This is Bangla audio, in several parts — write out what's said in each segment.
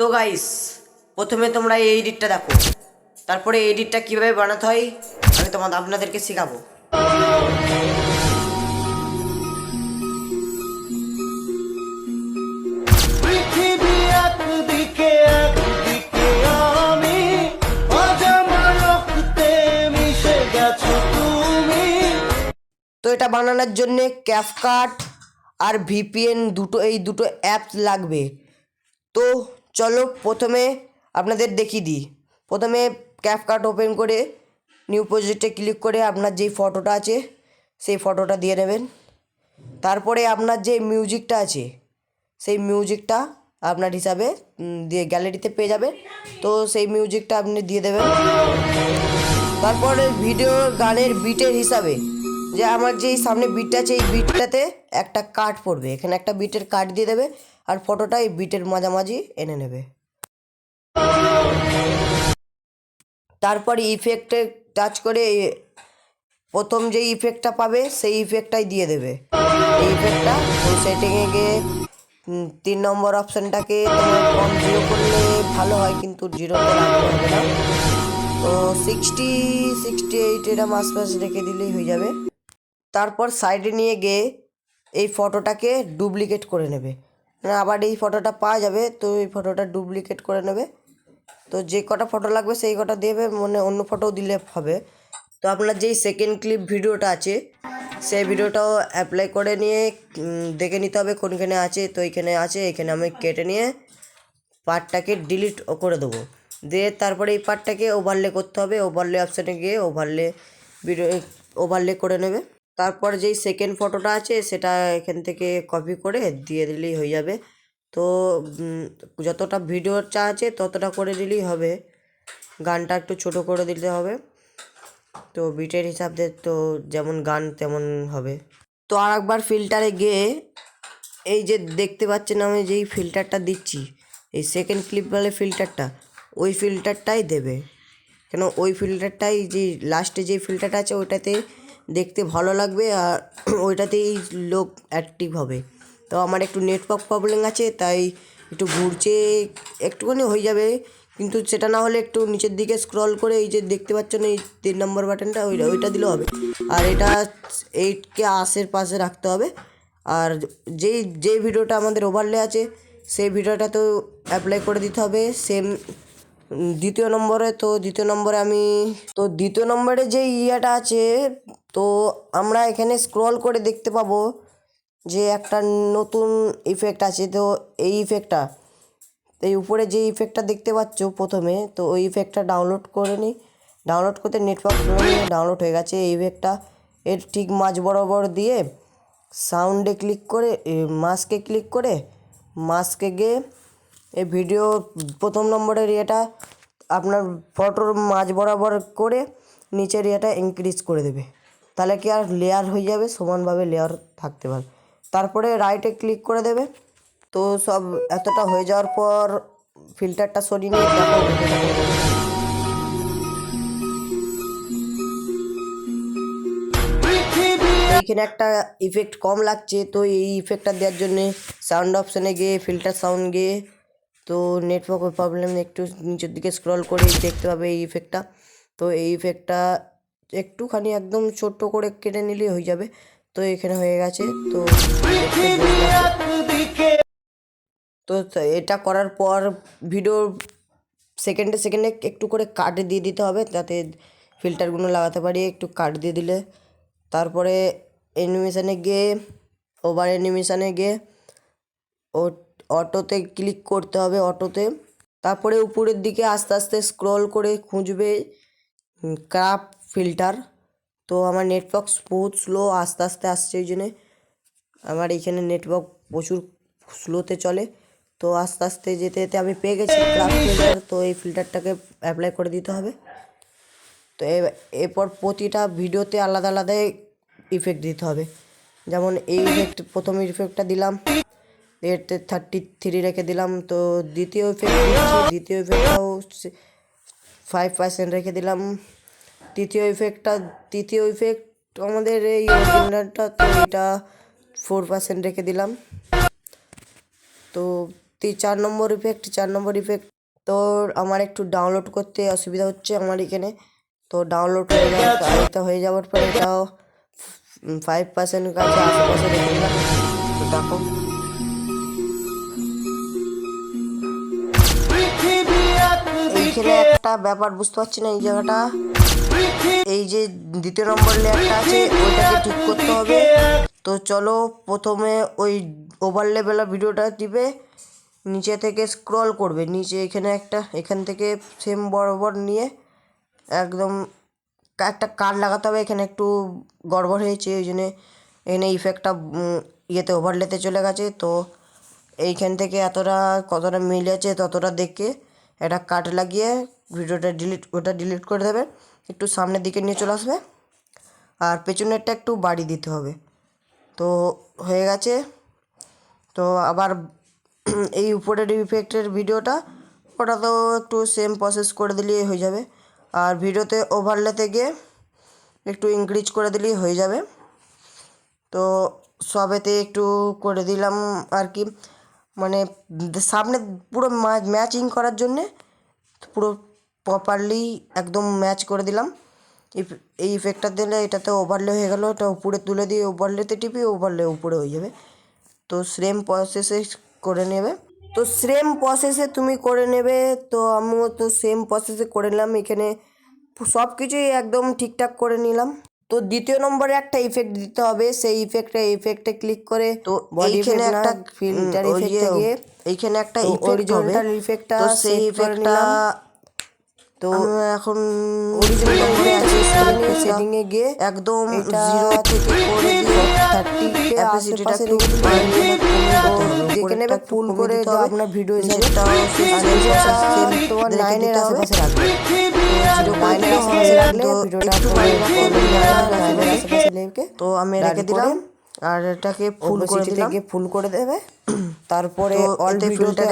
তো গাইস প্রথমে তোমরা এই এডিটটা দেখো। তারপরে এডিটটা কীভাবে বানাতে হয় আমি তোমাদের আপনাদেরকে শেখাবো। তো এটা বানানোর জন্যে ক্যাফকাট আর ভিপিএন দুটো এই দুটো অ্যাপস লাগবে। তো চলো প্রথমে আপনাদের দেখিয়ে দিই। প্রথমে ক্যাফকাট ওপেন করে নিউ প্রজেক্টে ক্লিক করে আপনার যেই ফটোটা আছে, সেই ফটোটা দিয়ে নেবেন তারপরে আপনার যে মিউজিকটা আছে, সেই মিউজিকটা আপনার হিসাবে দিয়ে গ্যালারিতে পেয়ে যাবে তো সেই মিউজিকটা আপনি দিয়ে দেবেন। তারপরে ভিডিও গানের বিটের হিসাবে, যে আমার যেই সামনে বিটটা আছে, এই বিটটাতে একটা কাট পড়বে। এখানে একটা বিটের কাট দিয়ে দেবে। আর ফটোটা এই বিটের মাঝামাঝি এনে নেবে। তারপর ইফেক্টে টাচ করে প্রথম যে ইফেক্টটা পাবে, সেই ইফেক্টটাই দিয়ে দেবে। এই ইফেক্টটা ওই সেটিংয়ে গিয়ে তিন নম্বর অপশানটাকে কম জিরো করলে ভালো হয়, কিন্তু জিরোতে তো সিক্সটি সিক্সটি এইট এরম আশপাশ রেখে দিলেই হয়ে যাবে। তারপর সাইডে নিয়ে গিয়ে এই ফটোটাকে ডুপ্লিকেট করে নেবে। মানে আবার এই ফটোটা পাওয়া যাবে, তো এই ফটোটা ডুপ্লিকেট করে নেবে। তো যে কটা ফটো লাগবে সেই কটা দেবে মানে অন্য ফটোও দিলে হবে। তো আপনার যেই সেকেন্ড ক্লিপ ভিডিওটা আছে, সেই ভিডিওটাও অ্যাপ্লাই করে নিয়ে দেখে নিতে হবে কোনখানে আছে, তো এইখানে আছে, এখানে আমি কেটে নিয়ে পার্টটাকে ডিলিট করে দেবো। দিয়ে তারপরে এই পার্টটাকে ওভারলে করতে হবে ওভারলে অপশানে গিয়ে ওভারলে ভিডিও ওভারলে করে নেবে। তারপর যেই সেকেন্ড ফটোটা আছে, সেটা এখান থেকে কপি করে দিয়ে দিলেই হয়ে যাবে। তো যতটা ভিডিও চা আছে, ততটা করে দিলেই হবে। গানটা একটু ছোট করে দিতে হবে। তো বিটের হিসাব তো যেমন গান তেমন হবে। তো আর একবার ফিল্টারে গিয়ে, এই যে দেখতে পাচ্ছেন আমি যেই ফিল্টারটা দিচ্ছি, এই সেকেন্ড ক্লিপ বলে ফিল্টারটা ওই ফিল্টারটাই দেবে। কেন ওই ফিল্টারটাই যে লাস্টে যে ফিল্টারটা আছে, ওইটাতে দেখতে ভালো লাগবে আর ওইটাতেই লোক অ্যাক্টিভ হবে। তো আমার একটু নেটওয়ার্ক প্রবলেম আছে, তাই একটু ঘুরছে, একটুখানি হয়ে যাবে। কিন্তু সেটা না হলে একটু নিচের দিকে স্ক্রল করে এই যে দেখতে পাচ্ছ না, এই তিন নম্বর বাটনটা ওইটা ওইটা দিলেও হবে। আর এটা এইটকে আশের পাশে রাখতে হবে। আর যেই যেই ভিডিওটা আমাদের ওভারলে আছে, সেই ভিডিওটা তো অ্যাপ্লাই করে দিতে হবে। সেম দ্বিতীয় নম্বরে, তো দ্বিতীয় নম্বরে আমি, তো দ্বিতীয় নম্বরে যে ইয়েটা আছে, তো আমরা এখানে স্ক্রল করে দেখতে পাবো যে একটা নতুন ইফেক্ট আছে। তো এই ইফেক্টটা এই উপরে যে ইফেক্টটা দেখতে পাচ্ছ প্রথমে, তো ওই ইফেক্টটা ডাউনলোড করে নিই ডাউনলোড করতে নেটওয়ার্ক ডাউনলোড হয়ে গেছে এই ইফেক্টটা এর ঠিক মাঝ বরাবর দিয়ে সাউন্ডে ক্লিক করে মাস্কে ক্লিক করে মাস্কে গিয়ে এই ভিডিও প্রথম নম্বরের ইয়েটা আপনার ফটোর মাঝ বরাবর করে নিচের ইয়েটা ইনক্রিজ করে দেবে। তাহলে কি আর লেয়ার হয়ে যাবে, সমানভাবে লেয়ার থাকতে পারবে তারপরে রাইটে ক্লিক করে দেবে। তো সব এতটা হয়ে যাওয়ার পর ফিল্টারটা সরিয়ে নিয়ে এইখানে একটা ইফেক্ট কম লাগছে, তো এই ইফেক্টটা দেওয়ার জন্যে সাউন্ড অপশানে গিয়ে ফিল্টার সাউন্ড গিয়ে তো নেটওয়ার্ক প্রবলেম একটু নিচের দিকে স্ক্রল করে দেখতে পাবে এই ইফেক্টটা তো এই ইফেক্টটা একটুখানি একদম ছোট্ট করে কেটে নিলেই হয়ে যাবে। তো এখানে হয়ে গেছে। তো তো এটা করার পর ভিডিও সেকেন্ডে সেকেন্ডে একটু করে কাট দিয়ে দিতে হবে যাতে ফিল্টারগুলো লাগাতে পারি, একটু কাট দিয়ে দিলে। তারপরে অ্যানিমেশানে গিয়ে ওভার অ্যানিমেশানে গিয়ে ও অটোতে ক্লিক করতে হবে অটোতে। তারপরে উপরের দিকে আস্তে আস্তে স্ক্রল করে খুঁজবে ক্রাফ ফিল্টার তো আমার নেটওয়ার্ক বহুত স্লো আস্তে আস্তে আসছে ওই জন্যে। আমার এইখানে নেটওয়ার্ক প্রচুর স্লোতে চলে। তো আস্তে আস্তে যেতে যেতে আমি পেয়ে গেছি ক্রাফ ফিল্টার তো এই ফিল্টারটাকে অ্যাপ্লাই করে দিতে হবে। তো এরপর প্রতিটা ভিডিওতে আলাদা আলাদা ইফেক্ট দিতে হবে। যেমন এই ইফেক্ট প্রথম ইফেক্টটা দিলাম। এতে থার্টি থ্রি রেখে দিলাম তো দ্বিতীয় ইফেক্ট দ্বিতীয় ইফেক্টটাও ফাইভ পার্সেন্ট রেখে দিলাম। তৃতীয় ইফেক্টটা তৃতীয় ইফেক্ট আমাদের এই অরিজিনালটা তো এটা ফোর পার্সেন্ট রেখে দিলাম। তো চার নম্বর ইফেক্ট চার নম্বর ইফেক্ট তো আমার একটু ডাউনলোড করতে অসুবিধা হচ্ছে আমার এখানে। তো ডাউনলোড হয়ে এটা হয়ে যাওয়ার পরে এটাও ফাইভ পার্সেন্ট কাছে আশেপাশে রেখে দিলাম। তো দেখো। এইখানে একটা ব্যাপার বুঝতে পারছি না, এই জায়গাটা। এই যে দ্বিতীয় নম্বর লেয়ারটা আছে, ওইটাকে ঠিক করতে হবে। তো চলো, প্রথমে ওই ওভার লেভেলের ভিডিওটা টিপে নিচে থেকে স্ক্রল করবে। নিচে এখানে একটা, এখান থেকে সেম বরাবর নিয়ে একদম একটা কার্ড লাগাতে হবে। এখানে একটু গড়বড় হয়েছে, ওই জন্যে এখানে ইফেক্টটা ইয়েতে ওভারলেতে চলে গেছে। তো এইখান থেকে এতটা কতটা মিল আছে ততটা দেখে একটা কাট লাগিয়ে ভিডিওটা ডিলিট ওটা ডিলিট করে দেবে। একটু সামনের দিকে নিয়ে চলে আসবে। আর পেছনেরটা একটু বাড়ি দিতে হবে। তো হয়ে গেছে। তো আবার এই উপরের ইফেক্টের ভিডিওটা, ওটা তো একটু সেম প্রসেস করে দিলেই হয়ে যাবে। আর ভিডিওতে ওভারলেতে গিয়ে একটু ইনক্রিজ করে দিলেই হয়ে যাবে। তো সবেতে একটু করে দিলাম আর কি। মানে সামনে পুরো ম্যাচিং করার জন্যে পুরো প্রপারলি একদম ম্যাচ করে দিলাম। এই ইফেক্টটা দিলে এটাতে ওভারলে হয়ে গেল, এটা উপরে তুলে দিয়ে ওভারলেতে টিপি ওভারলে উপরে হয়ে যাবে। তো সেম প্রসেসে করে নেবে। তো সেম প্রসেসে তুমি করে নেবে, তো আমিও তো সেম প্রসেসে করে নিলাম। এখানে সব কিছুই একদম ঠিকঠাক করে নিলাম। তো দ্বিতীয় নম্বরে একটা ইফেক্ট দিতে হবে। সেই ইফেক্টে ইফেক্টে ক্লিক করে তো এইখানে একটা ফিল্টার ইফেক্টে গিয়ে এইখানে একটা অরিজিনাল ইফেক্টটা তো সেই ইফেক্টটা তো এখন সেটিং এ গিয়ে একদম জিরো থেকে করে দিয়ে থার্টি কে দেখে নেবে ফুল করে তো আপনার ভিডিও process তোমার রেখে নাইনের আশেপাশে রাখবে। তো আমি রেখে দিলাম। আর এটাকে ফুল করে দিলাম। থেকে ফুল করে দেবে। তারপরে তো অল এতে ভিডিওটা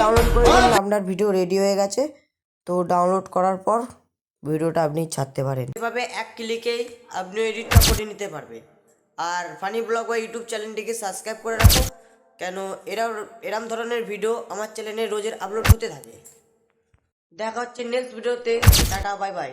ডাউনলোড করে আপনার ভিডিও রেডি হয়ে গেছে। তো ডাউনলোড করার পর ভিডিওটা আপনি ছাড়তে পারেন। এভাবে এক ক্লিকেই আপনি এডিটটা করে নিতে পারবে আর ফানি ব্লগ বা ইউটিউব চ্যানেলটিকে সাবস্ক্রাইব করে রাখো কেন এরা এরম ধরনের ভিডিও আমার চ্যানেলে রোজের আপলোড হতে থাকে। দেখা হচ্ছে নেক্সট ভিডিওতে টাটা বাই বাই